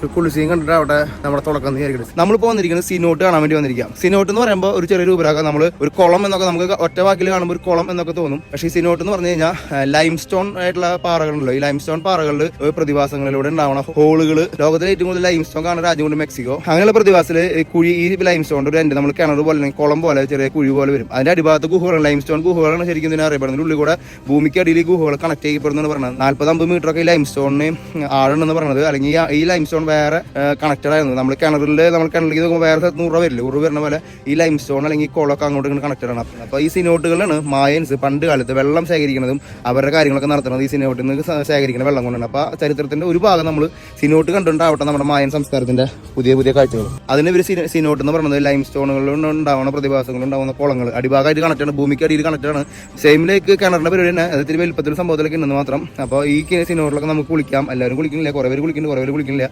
ഒരു കുളിസീൻ കണ്ടിട്ട് അവിടെ നമ്മുടെ തുടക്കം വിചാരിക്കുന്നത് നമ്മളിപ്പോൾ വന്നിരിക്കുന്നത് സിനോട്ട് കാണാൻ വേണ്ടി വന്നിരിക്കാം സിനോട്ട് എന്ന് പറയുമ്പോൾ ഒരു ചെറിയ രൂപരാക്കാം നമ്മൾ ഒരു കുളം എന്നൊക്കെ നമുക്ക് ഒറ്റ വാക്കിൽ കാണുമ്പോൾ ഒരു കുളം എന്നൊക്കെ തോന്നും. പക്ഷേ ഈ സിനോട്ട് എന്ന് പറഞ്ഞു കഴിഞ്ഞാൽ ലൈം സ്റ്റോൺ ആയിട്ടുള്ള പാറകളുണ്ടല്ലോ ഈ ലൈം സ്റ്റോൺ പാറകളിൽ പ്രതിഭാസങ്ങളിലൂടെ ഉണ്ടാവണ ഹോളുകൾ ലോകത്തിലെ ഏറ്റവും കൂടുതൽ ലൈം സ്റ്റോൺ കാണുന്ന രാജ്യം കൊണ്ട് മെക്സിക്കോ. അങ്ങനെയുള്ള പ്രതിഭാസത്തിൽ കുഴി ഈ ലൈം സ്റ്റോൺ ഒരു രണ്ട് നമ്മൾ കിണർ പോലെ കുളം പോലെ ചെറിയ കുഴി പോലെ വരും. അതിന്റെ അടിഭാഗത്ത് ഗുഹകളാണ്. ലൈം സ്റ്റോൺ ഗുഹകളാണ് ശരിക്കും ഇതിനെ അറിയപ്പെടുന്നത്. ഉള്ളിൽ കൂടെ ഭൂമിക്ക് അടിയിൽ ഈ ഗുഹകൾ കണക്ട് ചെയ്യപ്പെടുന്നു പറയുന്നത്. നാൽപ്പത് അമ്പത് മീറ്ററൊക്കെ ഈ ലൈം സ്റ്റോണിന് ആഴണമെന്ന് പറഞ്ഞത് അല്ലെങ്കിൽ ഈ ലൈം സ്റ്റോൺ വേറെ കണക്റ്റഡ് ആയിരുന്നു. നമ്മൾ കിണറിൽ നമ്മൾ കിണറിലേക്ക് നോക്കുമ്പോൾ വേറെ നൂറ് രൂപ വരില്ല? ഉറവ് വരുന്ന പോലെ ഈ ലൈം സ്റ്റോൺ അല്ലെങ്കിൽ കുളമൊക്കെ അങ്ങോട്ട് ഇങ്ങനെ കണക്റ്റഡ് ആണ്. അപ്പോൾ ഈ സിനോട്ടുകളാണ് മായൻസ് പണ്ട് കാലത്ത് വെള്ളം ശേഖരിക്കുന്നതും അവരുടെ കാര്യങ്ങളൊക്കെ നടത്തുന്നത് ഈ സിനോട്ടിൽ നിന്ന് ശേഖരിക്കുന്ന വെള്ളം കൊണ്ടാണ്. അപ്പോൾ ചരിത്രത്തിന്റെ ഒരു ഭാഗം നമ്മൾ സിനോട്ട് കണ്ടുകൊണ്ടാവട്ടെ നമ്മുടെ മായൻ സംസ്കാരത്തിന്റെ പുതിയ പുതിയ കാഴ്ചകൾ. അതിന് ഇവർ സിനോട്ട് എന്ന് പറയുന്നത് ലൈം സ്റ്റോണുകളിൽ ഉണ്ടാവുന്ന പ്രതിഭാസങ്ങൾ ഉണ്ടാവുന്ന കുളങ്ങൾ അടിഭാഗമായിട്ട് കണക്ട് ആണ് ഭൂമിക്ക് അടിയിൽ കണക്ട് ആണ്. സെയിം ലേക്ക് കിണറിന്റെ പരിപാടി തന്നെ അത് ഇത്തിരി സംഭവത്തിലൊക്കെ ഉണ്ടെന്ന് മാത്രം. അപ്പോൾ ഈ സിനോട്ടിലൊക്കെ നമുക്ക് കുളിക്കാം എല്ലാവരും കുളിക്കുന്നില്ല കുറേ പേര് കുളിക്കുന്നുണ്ട് കുറേ പേര് കുളിക്കുന്നില്ല.